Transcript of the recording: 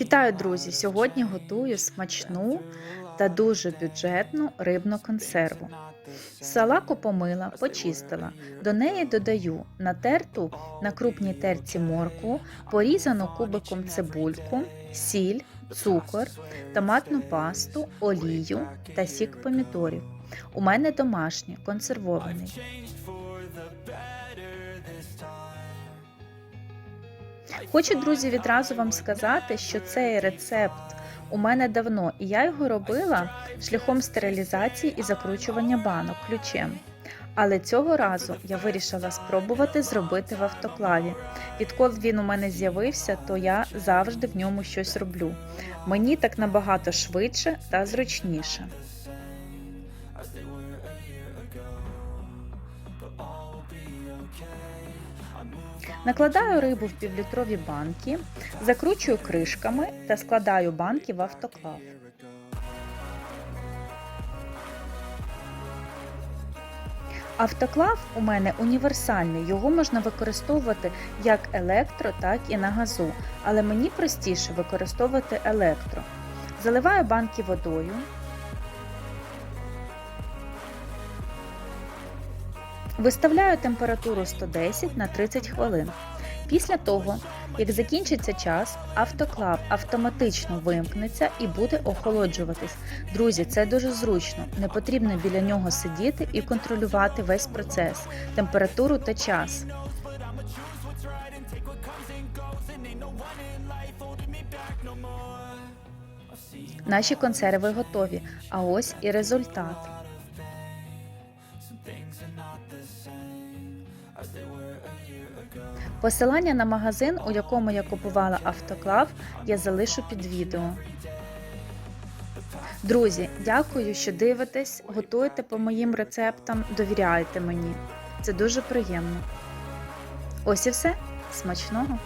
Вітаю, друзі! Сьогодні готую смачну та дуже бюджетну рибну консерву. Салаку помила, почистила. До неї додаю натерту на крупній терці моркву, порізану кубиком цибульку, сіль, цукор, томатну пасту, олію та сік помідорів. У мене домашній, консервований. Хочу, друзі, відразу вам сказати, що цей рецепт у мене давно, і я його робила шляхом стерилізації і закручування банок ключем. Але цього разу я вирішила спробувати зробити в автоклаві. Відколи він у мене з'явився, то я завжди в ньому щось роблю. Мені так набагато швидше та зручніше. Накладаю рибу в півлітрові банки, закручую кришками та складаю банки в автоклав. Автоклав у мене універсальний, його можна використовувати як електро, так і на газу, але мені простіше використовувати електро. Заливаю банки водою. Виставляю температуру 110 на 30 хвилин. Після того, як закінчиться час, автоклав автоматично вимкнеться і буде охолоджуватись. Друзі, це дуже зручно. Не потрібно біля нього сидіти і контролювати весь процес, температуру та час. Наші консерви готові, а ось і результат. Посилання на магазин, у якому я купувала автоклав, я залишу під відео. Друзі, дякую, що дивитесь, готуєте по моїм рецептам, довіряєте мені. Це дуже приємно. Ось і все. Смачного!